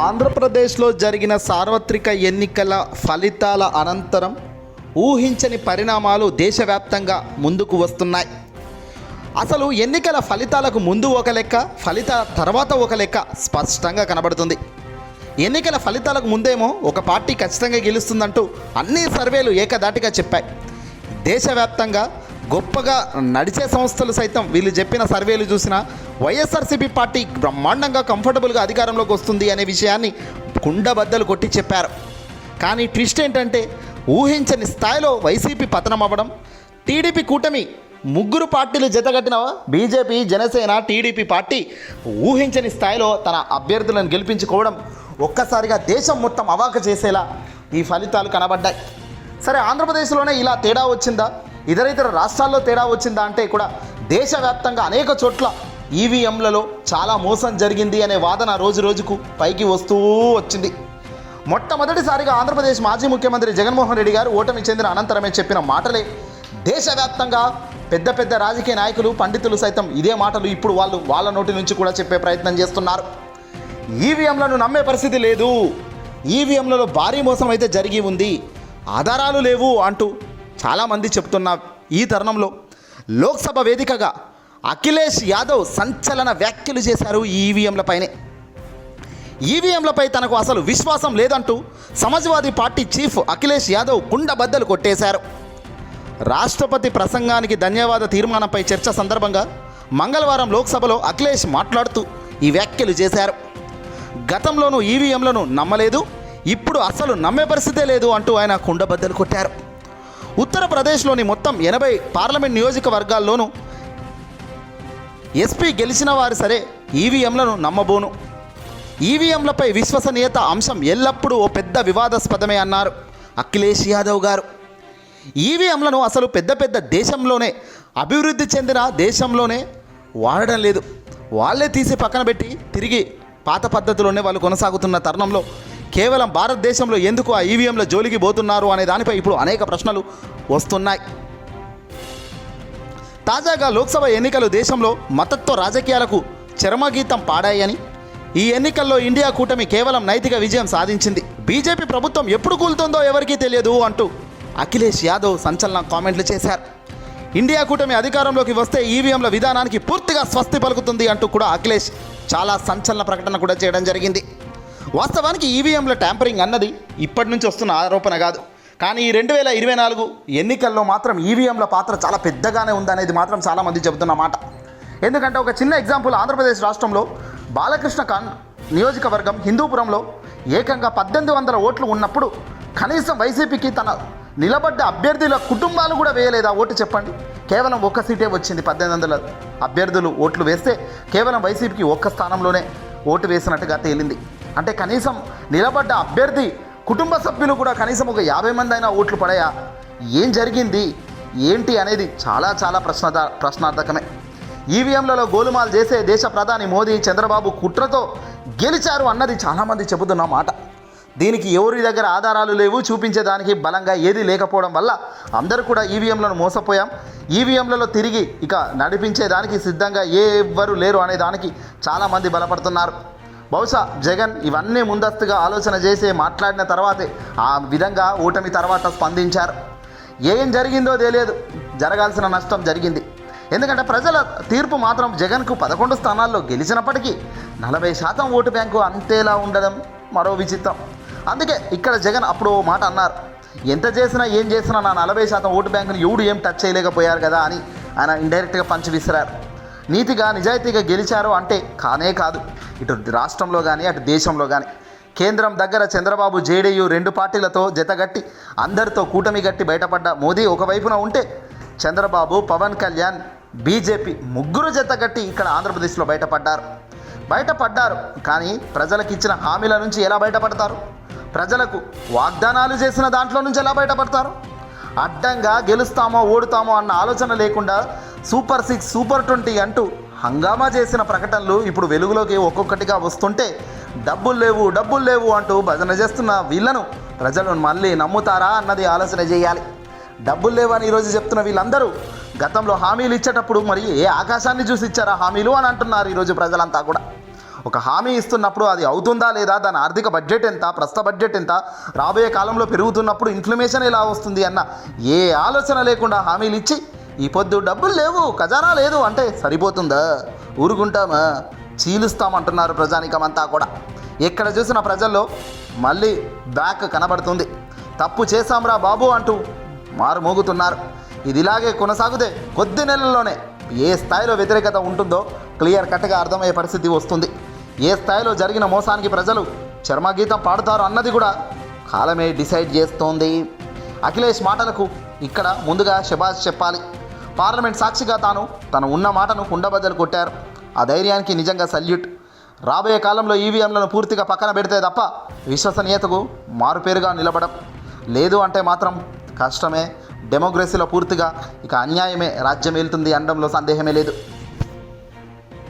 ఆంధ్రప్రదేశ్లో జరిగిన సార్వత్రిక ఎన్నికల ఫలితాల అనంతరం ఊహించని పరిణామాలు దేశవ్యాప్తంగా ముందుకు వస్తున్నాయి. అసలు ఎన్నికల ఫలితాలకు ముందు ఒక లెక్క ఫలితాల తర్వాత ఒక లెక్క స్పష్టంగా కనబడుతుంది. ఎన్నికల ఫలితాలకు ముందేమో ఒక పార్టీ ఖచ్చితంగా గెలుస్తుందంటూ అన్ని సర్వేలు ఏకదాటిగా చెప్పాయి. దేశవ్యాప్తంగా గొప్పగా నడిచే సంస్థలు సైతం వీళ్ళు చెప్పిన సర్వేలు చూసినా వైఎస్ఆర్సీపీ పార్టీ బ్రహ్మాండంగా కంఫర్టబుల్గా అధికారంలోకి వస్తుంది అనే విషయాన్ని కుండబద్దలు కొట్టి చెప్పారు. కానీ ట్విస్ట్ ఏంటంటే ఊహించని స్థాయిలో వైసీపీ పతనం అవ్వడం టీడీపీ కూటమి ముగ్గురు పార్టీలు జతగట్టిన బీజేపీ జనసేన టీడీపీ పార్టీ ఊహించని స్థాయిలో తన అభ్యర్థులను గెలిపించుకోవడం ఒక్కసారిగా దేశం మొత్తం అవాక చేసేలా ఈ ఫలితాలు కనబడ్డాయి. సరే ఆంధ్రప్రదేశ్లోనే ఇలా తేడా వచ్చిందా? ఇతర ఇతర రాష్ట్రాల్లో తేడా వచ్చిందా అంటే కూడా దేశవ్యాప్తంగా అనేక చోట్ల ఈవీఎంలలో చాలా మోసం జరిగింది అనే వాదన రోజు రోజుకు పైకి వస్తూ వచ్చింది. మొట్టమొదటిసారిగా ఆంధ్రప్రదేశ్ మాజీ ముఖ్యమంత్రి జగన్మోహన్ రెడ్డి గారు ఓటమి చెందిన అనంతరమే చెప్పిన మాటలే. దేశవ్యాప్తంగా పెద్ద పెద్ద రాజకీయ నాయకులు పండితులు సైతం ఇదే మాటలు ఇప్పుడు వాళ్ళు వాళ్ళ నోటి నుంచి కూడా చెప్పే ప్రయత్నం చేస్తున్నారు. ఈవీఎంలను నమ్మే పరిస్థితి లేదు. ఈవీఎంలలో భారీ మోసం అయితే జరిగి ఉంది. ఆధారాలు లేవు అంటూ చాలామంది చెప్తున్న ఈ తరుణంలో లోక్సభ వేదికగా అఖిలేష్ యాదవ్ సంచలన వ్యాఖ్యలు చేశారు ఈవీఎంలపైనే ఈవీఎంలపై తనకు అసలు విశ్వాసం లేదంటూ సమాజ్వాదీ పార్టీ చీఫ్ అఖిలేష్ యాదవ్ కుండబద్దలు కొట్టేశారు. రాష్ట్రపతి ప్రసంగానికి ధన్యవాద తీర్మానంపై చర్చ సందర్భంగా మంగళవారం లోక్సభలో అఖిలేష్ మాట్లాడుతూ ఈ వ్యాఖ్యలు చేశారు. గతంలోనూ ఈవీఎంలను నమ్మలేదు ఇప్పుడు అసలు నమ్మే పరిస్థితే లేదు అంటూ ఆయన కుండబద్దలు కొట్టారు. ఉత్తరప్రదేశ్లోని మొత్తం ఎనభై పార్లమెంట్ నియోజకవర్గాల్లోనూ ఎస్పీ గెలిచిన వారు సరే ఈవీఎంలను నమ్మబోను. ఈవీఎంలపై విశ్వసనీయత అంశం ఎల్లప్పుడూ ఓ పెద్ద వివాదాస్పదమే అన్నారు అఖిలేష్ యాదవ్ గారు. ఈవీఎంలను అసలు పెద్ద పెద్ద దేశంలోనే అభివృద్ధి చెందిన దేశంలోనే వాడడం లేదు. వాళ్ళే తీసి పక్కన పెట్టి తిరిగి పాత పద్ధతిలోనే వాళ్ళు కొనసాగుతున్న తరుణంలో కేవలం భారతదేశంలో ఎందుకు ఆ ఈవీఎంల జోలికి పోతున్నారు అనే దానిపై ఇప్పుడు అనేక ప్రశ్నలు వస్తున్నాయి. తాజాగా లోక్సభ ఎన్నికలు దేశంలో మతత్వ రాజకీయాలకు చరమగీతం పాడాయని ఈ ఎన్నికల్లో ఇండియా కూటమి కేవలం నైతిక విజయం సాధించింది. బీజేపీ ప్రభుత్వం ఎప్పుడు కూలుతుందో ఎవరికీ తెలియదు అంటూ అఖిలేష్ యాదవ్ సంచలన కామెంట్లు చేశారు. ఇండియా కూటమి అధికారంలోకి వస్తే ఈవీఎంల విధానానికి పూర్తిగా స్వస్తి పలుకుతుంది అంటూ కూడా అఖిలేష్ చాలా సంచలన ప్రకటన కూడా చేయడం జరిగింది. వాస్తవానికి ఈవీఎంల ట్యాంపరింగ్ అన్నది ఇప్పటి నుంచి వస్తున్న ఆరోపణ కాదు. కానీ ఈ రెండు వేల ఇరవై నాలుగు ఎన్నికల్లో మాత్రం ఈవీఎంల పాత్ర చాలా పెద్దగానే ఉందనేది మాత్రం చాలామంది చెబుతున్న మాట. ఎందుకంటే ఒక చిన్న ఎగ్జాంపుల్ ఆంధ్రప్రదేశ్ రాష్ట్రంలో బాలకృష్ణ కాన్ నియోజకవర్గం హిందూపురంలో ఏకంగా పద్దెనిమిది వందల ఓట్లు ఉన్నప్పుడు కనీసం వైసీపీకి తన నిలబడ్డ అభ్యర్థుల కుటుంబాలు కూడా వేయలేదా ఓటు చెప్పండి. కేవలం ఒక్క సీటే వచ్చింది పద్దెనిమిది వందల అభ్యర్థులు ఓట్లు వేస్తే కేవలం వైసీపీకి ఒక్క స్థానంలోనే ఓటు వేసినట్టుగా తేలింది. అంటే కనీసం నిలబడ్డ అభ్యర్థి కుటుంబ సభ్యులు కూడా కనీసం ఒక యాభై మంది అయినా ఓట్లు పడాయా? ఏం జరిగింది? ఏంటి అనేది చాలా చాలా ప్రశ్న ప్రశ్నార్థకమే. ఈవీఎంలలో గోలుమాలు చేసే దేశ ప్రధాని మోదీ చంద్రబాబు కుట్రతో గెలిచారు అన్నది చాలామంది చెబుతున్న మాట. దీనికి ఎవరి దగ్గర ఆధారాలు లేవు? చూపించేదానికి బలంగా ఏది లేకపోవడం వల్ల అందరూ కూడా ఈవీఎంలను మోసపోయాం. ఈవీఎంలలో తిరిగి ఇక నడిపించేదానికి సిద్ధంగా ఏ ఎవ్వరు లేరు అనే దానికి చాలామంది బలపడుతున్నారు. బహుశా జగన్ ఇవన్నీ ముందస్తుగా ఆలోచన చేసి మాట్లాడిన తర్వాతే ఆ విధంగా ఓటమి తర్వాత స్పందించారు. ఏం జరిగిందో తెలియదు. జరగాల్సిన నష్టం జరిగింది. ఎందుకంటే ప్రజల తీర్పు మాత్రం జగన్కు పదకొండు స్థానాల్లో గెలిచినప్పటికీ నలభై శాతం ఓటు బ్యాంకు అంతేలా ఉండడం మరో విచిత్రం. అందుకే ఇక్కడ జగన్ అప్పుడు ఓ మాట అన్నారు. ఎంత చేసినా ఏం చేసినా నా నలభై శాతం ఓటు బ్యాంకుని ఎవడు ఏం టచ్ చేయలేకపోయారు కదా అని ఆయన ఇండైరెక్ట్గా పంచి విసిరారు. నీతిగా నిజాయితీగా గెలిచారు అంటే కానే కాదు. ఇటు రాష్ట్రంలో కానీ అటు దేశంలో కానీ కేంద్రం దగ్గర చంద్రబాబు జేడీయూ రెండు పార్టీలతో జతగట్టి అందరితో కూటమి గట్టి బయటపడ్డ మోదీ ఒకవైపున ఉంటే చంద్రబాబు పవన్ కళ్యాణ్ బీజేపీ ముగ్గురు జతగట్టి ఇక్కడ ఆంధ్రప్రదేశ్లో బయటపడ్డారు. బయటపడ్డారు. కానీ ప్రజలకు ఇచ్చిన హామీల నుంచి ఎలా బయటపడతారు? ప్రజలకు వాగ్దానాలు చేసిన దాంట్లో నుంచి ఎలా బయటపడతారు? అడ్డంగా గెలుస్తామో ఓడుతామో అన్న ఆలోచన లేకుండా సూపర్ సిక్స్ సూపర్ ట్వంటీ అంటూ హంగామా చేసిన ప్రకటనలు ఇప్పుడు వెలుగులోకి ఒక్కొక్కటిగా వస్తుంటే డబ్బులు లేవు డబ్బులు లేవు అంటూ భజన చేస్తున్న వీళ్ళను ప్రజలు మళ్ళీ నమ్ముతారా అన్నది ఆలోచన చేయాలి. డబ్బులు లేవని ఈరోజు చెప్తున్న వీళ్ళందరూ గతంలో హామీలు ఇచ్చేటప్పుడు మరి ఏ ఆకాశాన్ని చూసి ఇచ్చారా హామీలు అని అంటున్నారు ఈరోజు ప్రజలంతా కూడా. ఒక హామీ ఇస్తున్నప్పుడు అది అవుతుందా లేదా దాని ఆర్థిక బడ్జెట్ ఎంత ప్రస్తుత బడ్జెట్ ఎంత రాబోయే కాలంలో పెరుగుతున్నప్పుడు ఇన్ఫ్లమేషన్ ఎలా వస్తుంది అన్న ఏ ఆలోచన లేకుండా హామీలు ఇచ్చి ఈ పొద్దు డబ్బులు లేవు ఖజానా లేదు అంటే సరిపోతుందా? ఊరుకుంటామా? చీలుస్తామంటున్నారు ప్రజానికమంతా కూడా. ఇక్కడ చూసిన ప్రజల్లో మళ్ళీ బ్యాక్ కనబడుతుంది. తప్పు చేశాంరా బాబు అంటూ మారుమోగుతున్నారు ఇది ఇలాగే కొనసాగితే కొద్ది నెలల్లోనే ఏ స్థాయిలో వ్యతిరేకత ఉంటుందో క్లియర్ కట్గా అర్థమయ్యే పరిస్థితి వస్తుంది. ఏ స్థాయిలో జరిగిన మోసానికి ప్రజలు చర్మగీతం పాడుతారు అన్నది కూడా కాలమే డిసైడ్ చేస్తోంది. అఖిలేష్ మాటలకు ఇక్కడ ముందుగా శభాష్ చెప్పాలి. పార్లమెంట్ సాక్షిగా తాను తను ఉన్న మాటను కుండబద్దలు కొట్టారు. ఆ ధైర్యానికి నిజంగా సల్యూట్. రాబోయే కాలంలో ఈవీఎంలను పూర్తిగా పక్కన పెడితే తప్ప విశ్వసనీయతకు మారుపేరుగా నిలబడం లేదు అంటే మాత్రం కష్టమే. డెమోక్రసీలో పూర్తిగా ఇక అన్యాయమే. రాజ్యం వెళ్తుంది అనడంలో సందేహమే లేదు.